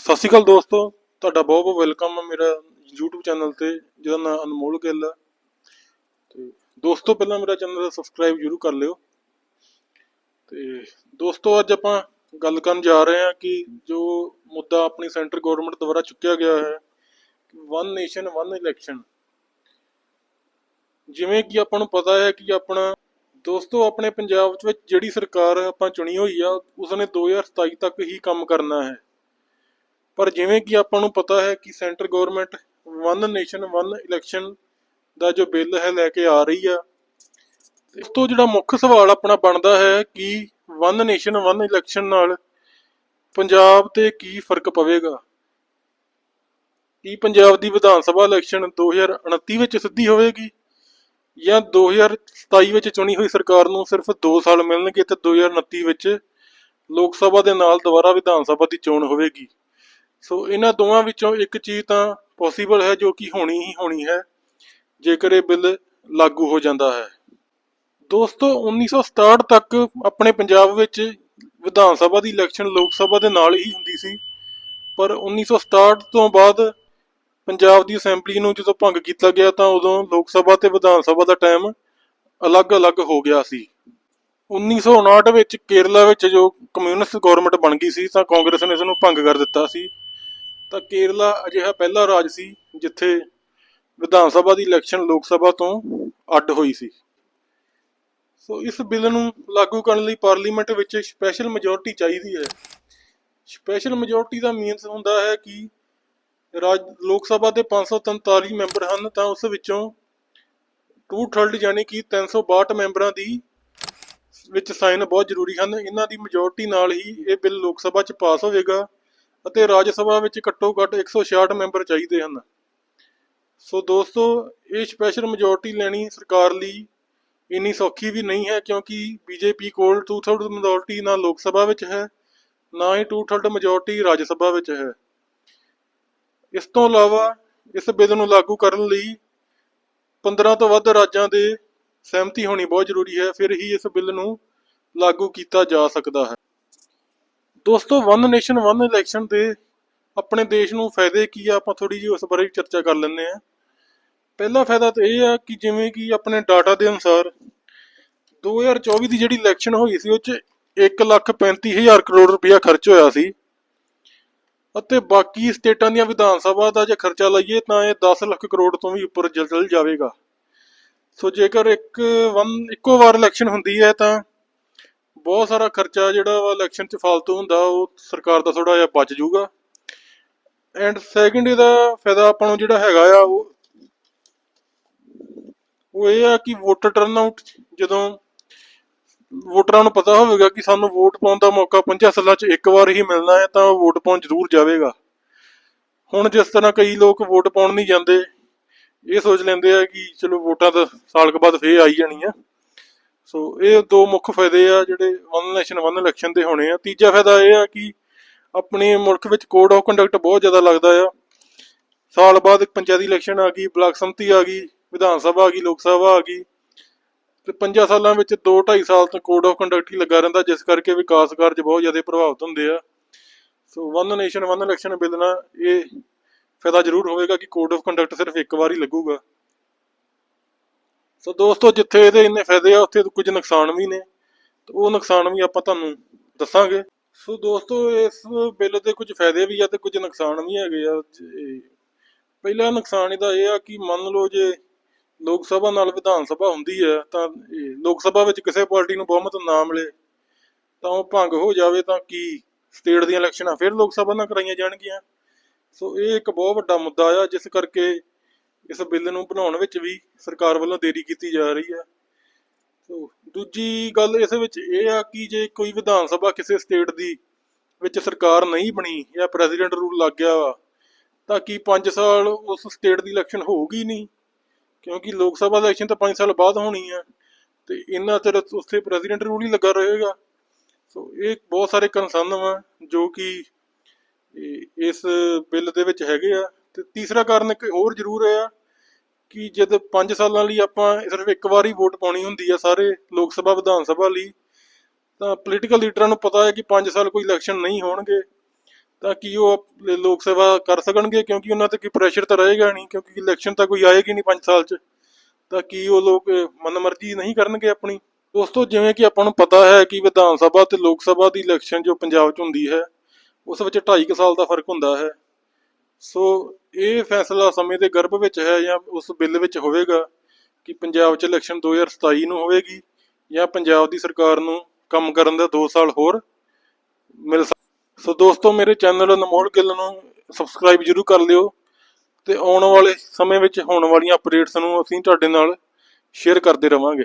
ਸਤਿ ਸ਼੍ਰੀ ਅਕਾਲ ਦੋਸਤੋ, ਤੁਹਾਡਾ ਬਹੁਤ ਬਹੁਤ ਵੈਲਕਮ ਹੈ ਮੇਰਾ YouTube ਚੈਨਲ ਤੇ, ਜਿਹਦਾ ਨਾਮ ਅਨਮੋਲ ਗਿੱਲ ਹੈ ਤੇ ਦੋਸਤੋ, ਪਹਿਲਾਂ ਮੇਰਾ ਚੈਨਲ ਸਬਸਕ੍ਰਾਈਬ ਜ਼ਰੂਰ ਕਰ ਲਿਓ। ਤੇ ਦੋਸਤੋ, ਅੱਜ ਆਪਾਂ ਗੱਲ ਕਰਨ ਜਾ ਰਹੇ ਹਾਂ ਕਿ ਜੋ ਮੁੱਦਾ ਆਪਣੀ ਸੈਂਟਰ ਗਵਰਨਮੈਂਟ ਦੁਆਰਾ ਚੁੱਕਿਆ ਗਿਆ ਹੈ ਵਨ ਨੇਸ਼ਨ ਵਨ ਇਲੈਕਸ਼ਨ ਜਿਵੇਂ ਕਿ ਆਪਾਂ ਨੂੰ ਪਤਾ ਹੈ ਕਿ ਆਪਣਾ, ਦੋਸਤੋ, ਆਪਣੇ ਪੰਜਾਬ ਵਿੱਚ ਜਿਹੜੀ ਸਰਕਾਰ ਆਪਾਂ ਚੁਣੀ ਹੋਈ ਆ, ਉਸਨੇ 2027 ਤੱਕ ਹੀ ਕੰਮ ਕਰਨਾ ਹੈ। ਪਰ ਜਿਵੇਂ ਕਿ ਆਪਾਂ ਨੂੰ ਪਤਾ ਹੈ ਕਿ centre government one nation, one election ਦਾ ਜੋ ਬਿੱਲ ਹੈ ਲੈ ਕੇ ਆ ਰਹੀ ਆ, ਇਸ ਤੋਂ ਜਿਹੜਾ ਮੁੱਖ ਸਵਾਲ ਆਪਣਾ ਬਣਦਾ ਹੈ ਕਿ ਵਨ ਨੇਸ਼ਨ, ਵਨ ਇਲੈਕਸ਼ਨ ਨਾਲ ਪੰਜਾਬ ਤੇ ਕੀ ਫ਼ਰਕ ਪਵੇਗਾ? ਕੀ ਪੰਜਾਬ ਦੀ ਵਿਧਾਨ ਸਭਾ ਇਲੈਕਸ਼ਨ 2029 ਵਿੱਚ ਸਿੱਧੀ ਹੋਵੇਗੀ ਜਾਂ 2027 ਵਿੱਚ ਚੁਣੀ ਹੋਈ ਸਰਕਾਰ ਨੂੰ ਸਿਰਫ 2 ਸਾਲ ਮਿਲਣਗੇ ਤੇ 2029 ਵਿੱਚ ਲੋਕ ਸਭਾ ਦੇ ਨਾਲ ਦੁਬਾਰਾ ਵਿਧਾਨ ਸਭਾ ਦੀ ਚੋਣ ਹੋਵੇਗੀ? ਸੋ ਇਹਨਾਂ ਦੋਵਾਂ ਵਿੱਚੋਂ ਇੱਕ ਚੀਜ਼ ਤਾਂ ਪੋਸੀਬਲ ਹੈ ਜੋ ਕਿ ਹੋਣੀ ਹੀ ਹੋਣੀ ਹੈ, ਜੇਕਰ ਇਹ ਬਿੱਲ ਲਾਗੂ ਹੋ ਜਾਂਦਾ ਹੈ। ਦੋਸਤੋ 1967 ਤੱਕ ਆਪਣੇ ਪੰਜਾਬ ਵਿੱਚ ਵਿਧਾਨ ਸਭਾ ਦੀ ਇਲੈਕਸ਼ਨ ਲੋਕ ਸਭਾ ਦੇ ਨਾਲ ਹੀ ਹੁੰਦੀ ਸੀ, ਪਰ 1967 ਤੋਂ ਬਾਅਦ ਪੰਜਾਬ ਦੀ ਅਸੈਂਬਲੀ ਨੂੰ ਜਦੋਂ ਭੰਗ ਕੀਤਾ ਗਿਆ ਤਾਂ ਉਦੋਂ ਲੋਕ ਸਭਾ ਤੇ ਵਿਧਾਨ ਸਭਾ ਦਾ ਟਾਈਮ ਅਲੱਗ-ਅਲੱਗ ਹੋ ਗਿਆ ਸੀ। 1959 ਵਿੱਚ ਕੇਰਲਾ ਵਿੱਚ ਜੋ ਕਮਿਊਨਿਸਟ ਗਵਰਨਮੈਂਟ ਬਣ ਗਈ ਸੀ, ਤਾਂ ਕਾਂਗਰਸ ਨੇ ਇਸ ਨੂੰ ਭੰਗ ਕਰ ਦਿੱਤਾ ਸੀ। ਤਾਂ ਕੇਰਲਾ ਅਜਿਹਾ ਪਹਿਲਾ ਰਾਜ ਸੀ ਜਿੱਥੇ ਵਿਧਾਨ ਸਭਾ ਦੀ ਇਲੈਕਸ਼ਨ ਲੋਕ ਸਭਾ ਤੋਂ ਅੱਡ ਹੋਈ ਸੀ। ਸੋ ਇਸ ਬਿੱਲ ਨੂੰ ਲਾਗੂ ਕਰਨ ਲਈ ਪਾਰਲੀਮੈਂਟ ਵਿੱਚ ਸਪੈਸ਼ਲ ਮੈਜੋਰਟੀ ਚਾਹੀਦੀ ਹੈ। ਸਪੈਸ਼ਲ ਮੈਜੋਰਟੀ ਦਾ ਮੀਨਸ ਹੁੰਦਾ ਹੈ ਕਿ ਰਾਜ, ਲੋਕ ਸਭਾ ਦੇ 543 ਮੈਂਬਰ ਹਨ ਤਾਂ ਉਸ ਵਿੱਚੋਂ 2/3 ਯਾਨੀ ਕਿ 362 ਮੈਂਬਰਾਂ ਦੀ ਵਿੱਚ ਸਾਈਨ ਬਹੁਤ ਜ਼ਰੂਰੀ ਹਨ। ਇਹਨਾਂ ਦੀ ਮੈਜੋਰਟੀ ਨਾਲ ਹੀ ਇਹ ਬਿੱਲ ਲੋਕ ਸਭਾ 'ਚ ਪਾਸ ਹੋਵੇਗਾ। ਅਤੇ ਰਾਜ ਸਭਾ ਵਿੱਚ ਘੱਟੋ ਘੱਟ 166 ਮੈਂਬਰ ਚਾਹੀਦੇ ਹਨ। ਸੋ ਦੋਸਤੋ, ਇਹ ਸਪੈਸ਼ਲ ਮੈਜੋਰਟੀ ਲੈਣੀ ਸਰਕਾਰ ਲਈ ਇੰਨੀ ਸੌਖੀ ਵੀ ਨਹੀਂ ਹੈ ਕਿਉਂਕਿ ਬੀਜੇਪੀ ਕੋਲ 2/3 ਮੈਜੋਰਟੀ ਨਾ ਲੋਕ ਸਭਾ ਵਿੱਚ ਹੈ, ਨਾ ਹੀ 2/3 ਮੈਜੋਰਟੀ ਰਾਜ ਸਭਾ ਵਿੱਚ ਹੈ। ਇਸ ਤੋਂ ਇਲਾਵਾ ਇਸ ਬਿੱਲ ਨੂੰ ਲਾਗੂ ਕਰਨ ਲਈ 15 ਤੋਂ ਵੱਧ ਰਾਜਾਂ ਦੇ ਸਹਿਮਤੀ ਹੋਣੀ ਬਹੁਤ ਜ਼ਰੂਰੀ ਹੈ, ਫਿਰ ਹੀ ਇਸ ਬਿੱਲ ਨੂੰ ਲਾਗੂ ਕੀਤਾ ਜਾ ਸਕਦਾ ਹੈ। ਦੋਸਤੋ ਵਨ ਨੇਸ਼ਨ ਵਨ ਇਲੈਕਸ਼ਨ ਦੇ ਆਪਣੇ ਦੇਸ਼ ਨੂੰ ਫਾਇਦੇ ਕੀ ਆ? ਆਪਾਂ ਥੋੜੀ ਜਿਹੀ ਉਸ ਬਾਰੇ ਚਰਚਾ ਕਰ ਲੈਂਦੇ ਆ ਪਹਿਲਾ ਫਾਇਦਾ ਤਾਂ ਇਹ ਆ ਕਿ ਜਿਵੇਂ ਕਿ ਆਪਣੇ ਡਾਟਾ ਦੇ ਅਨੁਸਾਰ 2024 ਦੀ ਜਿਹੜੀ ਇਲੈਕਸ਼ਨ ਹੋਈ ਸੀ, ਉਹ 'ਚ 135000 ਕਰੋੜ ਰੁਪਇਆ ਖਰਚ ਹੋਇਆ ਸੀ। ਅਤੇ ਬਾਕੀ ਸਟੇਟਾਂ ਦੀਆਂ ਵਿਧਾਨ ਸਭਾ ਦਾ ਜੇ ਖਰਚਾ ਲਈਏ, ਤਾਂ ਇਹ 10 ਲੱਖ ਕਰੋੜ ਤੋਂ ਵੀ ਉੱਪਰ ਚਲ ਚਲ ਜਾਵੇਗਾ। ਸੋ ਜੇਕਰ ਇੱਕ ਵਨ ਇੱਕੋ ਵਾਰ ਇਲੈਕਸ਼ਨ ਹੁੰਦੀ ਹੈ, ਤਾਂ ਬਹੁਤ ਸਾਰਾ ਖਰਚਾ ਜਿਹੜਾ ਵਾ ਇਲੈਕਸ਼ਨ 'ਚ ਫालतू ਹੁੰਦਾ, ਉਹ ਸਰਕਾਰ ਦਾ ਥੋੜਾ ਜਿਹਾ ਬਚ ਜਾਊਗਾ। ਐਂਡ ਸੈਕਿੰਡ ਇਹਦਾ ਫਾਇਦਾ ਆਪਾਂ ਨੂੰ ਜਿਹੜਾ ਹੈਗਾ ਆ, ਉਹ ਉਹ ਇਹ ਆ ਕਿ ਵੋਟਰ ਟਰਨਆਊਟ ਜਦੋਂ ਵੋਟਰਾਂ ਨੂੰ ਪਤਾ ਹੋਵੇਗਾ ਕਿ ਸਾਨੂੰ ਵੋਟ ਪਾਉਣ ਦਾ ਮੌਕਾ 50 ਸਾਲਾਂ 'ਚ ਇੱਕ ਵਾਰ ਹੀ ਮਿਲਣਾ ਹੈ, ਤਾਂ ਉਹ ਵੋਟ ਪਾਉਣ ਜ਼ਰੂਰ ਜਾਵੇਗਾ। ਹੁਣ ਜਿਸ ਤਰ੍ਹਾਂ ਕਈ ਲੋਕ ਵੋਟ ਪਾਉਣ ਨਹੀਂ ਜਾਂਦੇ, ਇਹ ਸੋਚ ਲੈਂਦੇ ਆ ਕਿ ਚਲੋ ਵੋਟਾਂ ਤਾਂ ਸਾਲ ਕੁ ਬਾਅਦ ਫੇਰ ਆਈ ਜਾਣੀਆਂ। ਸੋ ਇਹ ਦੋ ਮੁੱਖ ਫਾਇਦੇ ਆ ਜਿਹੜੇ ਵਨ ਨੇਸ਼ਨ ਵਨ ਇਲੈਕਸ਼ਨ ਦੇ ਹੋਣੇ ਆ। ਤੀਜਾ ਫਾਇਦਾ ਇਹ ਆ ਕਿ ਆਪਣੇ ਮੁਲਕ ਵਿੱਚ ਕੋਡ ਆਫ ਕੰਡਕਟ ਬਹੁਤ ਜ਼ਿਆਦਾ ਲੱਗਦਾ ਆ। ਸਾਲ ਬਾਅਦ ਇੱਕ ਪੰਚਾਇਤੀ ਇਲੈਕਸ਼ਨ ਆ ਗਈ, ਬਲਾਕ ਸੰਮਤੀ ਆ ਗਈ, ਵਿਧਾਨ ਸਭਾ ਆ ਗਈ, ਲੋਕ ਸਭਾ ਆ ਗਈ। ਤੇ 5 ਸਾਲਾਂ ਵਿੱਚ 2 2.5 ਸਾਲ ਤੋਂ ਕੋਡ ਆਫ ਕੰਡਕਟ ਹੀ ਲੱਗਾ ਰਹਿੰਦਾ, ਜਿਸ ਕਰਕੇ ਵਿਕਾਸ ਕਾਰਜ ਬਹੁਤ ਜ਼ਿਆਦਾ ਪ੍ਰਭਾਵਿਤ ਹੁੰਦੇ ਆ। So one nation one election bill ਨਾਲ ਇਹ ਫਾਇਦਾ ਜ਼ਰੂਰ ਹੋਵੇਗਾ ਕਿ ਕੋਡ ਆਫ ਕੰਡਕਟ ਸਿਰਫ ਇੱਕ ਵਾਰ ਹੀ ਲੱਗੂਗਾ। ਸੋ ਦੋਸਤੋ, ਜਿੱਥੇ ਇਹਦੇ ਇੰਨੇ ਫਾਇਦੇ ਆ, ਉੱਥੇ ਕੁਝ ਨੁਕਸਾਨ ਵੀ ਨੇ। ਤੇ ਉਹ ਨੁਕਸਾਨ ਵੀ ਆਪਾਂ ਤੁਹਾਨੂੰ ਦੱਸਾਂਗੇ। ਸੋ ਦੋਸਤੋ, ਇਸ ਬਿੱਲ ਦੇ ਕੁਝ ਫਾਇਦੇ ਵੀ ਆ ਤੇ ਕੁਝ ਨੁਕਸਾਨ ਵੀ ਹੈਗੇ ਆ। ਪਹਿਲਾ ਨੁਕਸਾਨ ਇਹਦਾ ਇਹ ਆ ਕਿ ਮੰਨ ਲਓ ਜੇ ਲੋਕ ਸਭਾ ਨਾਲ ਵਿਧਾਨ ਸਭਾ ਹੁੰਦੀ ਹੈ, ਤਾਂ ਇਹ ਲੋਕ ਸਭਾ ਵਿੱਚ ਕਿਸੇ ਪਾਰਟੀ ਨੂੰ ਬਹੁਮਤ ਨਾ ਮਿਲੇ, ਤਾਂ ਉਹ ਭੰਗ ਹੋ ਜਾਵੇ, ਤਾਂ ਕੀ ਸਟੇਟ ਦੀਆਂ ਇਲੈਕਸ਼ਨਾਂ ਫਿਰ ਲੋਕ ਸਭਾ ਨਾਲ ਕਰਾਈਆਂ ਜਾਣਗੀਆਂ? ਸੋ ਇਹ ਇੱਕ ਬਹੁਤ ਵੱਡਾ ਮੁੱਦਾ ਆ, ਜਿਸ ਕਰਕੇ ਇਸ ਬਿੱਲ ਨੂੰ ਬਣਾਉਣ ਵਿੱਚ ਵੀ ਸਰਕਾਰ ਵੱਲੋਂ ਦੇਰੀ ਕੀਤੀ ਜਾ ਰਹੀ ਹੈ। ਸੋ ਦੂਜੀ ਗੱਲ ਇਸ ਵਿੱਚ ਇਹ ਆ ਕਿ ਜੇ ਕੋਈ ਵਿਧਾਨ ਸਭਾ ਕਿਸੇ ਸਟੇਟ ਦੀ ਵਿੱਚ ਸਰਕਾਰ ਨਹੀਂ ਬਣੀ ਜਾਂ ਪ੍ਰੈਜ਼ੀਡੈਂਟ ਰੂਲ ਲੱਗ ਗਿਆ ਵਾ, ਤਾਂ ਕੀ 5 ਸਾਲ ਉਸ ਸਟੇਟ ਦੀ ਇਲੈਕਸ਼ਨ ਹੋਊਗੀ ਨਹੀਂ? ਕਿਉਂਕਿ ਲੋਕ ਸਭਾ ਇਲੈਕਸ਼ਨ ਤਾਂ 5 ਸਾਲ ਬਾਅਦ ਹੋਣੀ ਆ ਤੇ ਇੰਨਾ ਚਿਰ ਉੱਥੇ ਪ੍ਰੈਜ਼ੀਡੈਂਟ ਰੂਲ ਹੀ ਲੱਗਾ ਰਹੇਗਾ। ਸੋ ਇਹ ਬਹੁਤ ਸਾਰੇ ਕੰਸਰਨ ਵਾ ਜੋ ਕਿ ਇਸ ਬਿੱਲ ਦੇ ਵਿੱਚ ਹੈਗੇ ਆ। ਤੇ ਤੀਸਰਾ ਕਾਰਨ ਇੱਕ ਹੋਰ ਜ਼ਰੂਰ ਹੈ ਕਿ ਜਦ 5 ਸਾਲਾਂ ਲਈ ਆਪਾਂ ਸਿਰਫ ਇੱਕ ਵਾਰ ਹੀ ਵੋਟ ਪਾਉਣੀ ਹੁੰਦੀ ਆ ਸਾਰੇ ਲੋਕ ਸਭਾ, ਵਿਧਾਨ ਸਭਾ ਲਈ, ਤਾਂ ਪੋਲੀਟੀਕਲ ਲੀਡਰਾਂ ਨੂੰ ਪਤਾ ਹੈ ਕਿ 5 ਸਾਲ ਕੋਈ ਇਲੈਕਸ਼ਨ ਨਹੀਂ ਹੋਣਗੇ, ਤਾਂ ਕਿ ਉਹ ਲੋਕ ਸਭਾ ਕਰ ਸਕਣਗੇ? ਕਿਉਂਕਿ ਉਹਨਾਂ ਤੇ ਕੋਈ ਪ੍ਰੈਸ਼ਰ ਤਾਂ ਰਹੇਗਾ ਨਹੀਂ, ਕਿਉਂਕਿ ਇਲੈਕਸ਼ਨ ਤਾਂ ਕੋਈ ਆਏਗੀ ਨਹੀਂ 5 ਸਾਲ 'ਚ, ਤਾਂ ਕੀ ਉਹ ਲੋਕ ਮਨਮਰਜ਼ੀ ਨਹੀਂ ਕਰਨਗੇ ਆਪਣੀ? ਦੋਸਤੋ, ਜਿਵੇਂ ਕਿ ਆਪਾਂ ਨੂੰ ਪਤਾ ਹੈ ਕਿ ਵਿਧਾਨ ਸਭਾ ਤੇ ਲੋਕ ਸਭਾ ਦੀ ਇਲੈਕਸ਼ਨ ਜੋ ਪੰਜਾਬ 'ਚ ਹੁੰਦੀ ਹੈ, ਉਸ ਵਿੱਚ 2.5 ਸਾਲ ਦਾ ਫ਼ਰਕ ਹੁੰਦਾ ਹੈ। ਸੋ ਇਹ ਫੈਸਲਾ ਸਮੇਂ ਦੇ ਗਰਭ ਵਿੱਚ ਹੈ ਜਾਂ ਉਸ ਬਿੱਲ ਵਿੱਚ ਹੋਵੇਗਾ ਕਿ ਪੰਜਾਬ 'ਚ ਇਲੈਕਸ਼ਨ 2027 ਨੂੰ ਹੋਵੇਗੀ ਜਾਂ ਪੰਜਾਬ ਦੀ ਸਰਕਾਰ ਨੂੰ ਕੰਮ ਕਰਨ ਦਾ 2 ਸਾਲ ਹੋਰ ਮਿਲ ਸਕ ਸੋ ਦੋਸਤੋ, ਮੇਰੇ ਚੈਨਲ ਅਨਮੋਲ ਗਿੱਲ ਨੂੰ ਸਬਸਕ੍ਰਾਈਬ ਜਰੂਰ ਕਰ ਲਿਓ ਤੇ ਆਉਣ ਵਾਲੇ ਸਮੇਂ ਵਿੱਚ ਹੋਣ ਵਾਲੀਆਂ ਅਪਡੇਟਸ ਨੂੰ ਅਸੀਂ ਤੁਹਾਡੇ ਨਾਲ ਸ਼ੇਅਰ ਕਰਦੇ ਰਵਾਂਗੇ।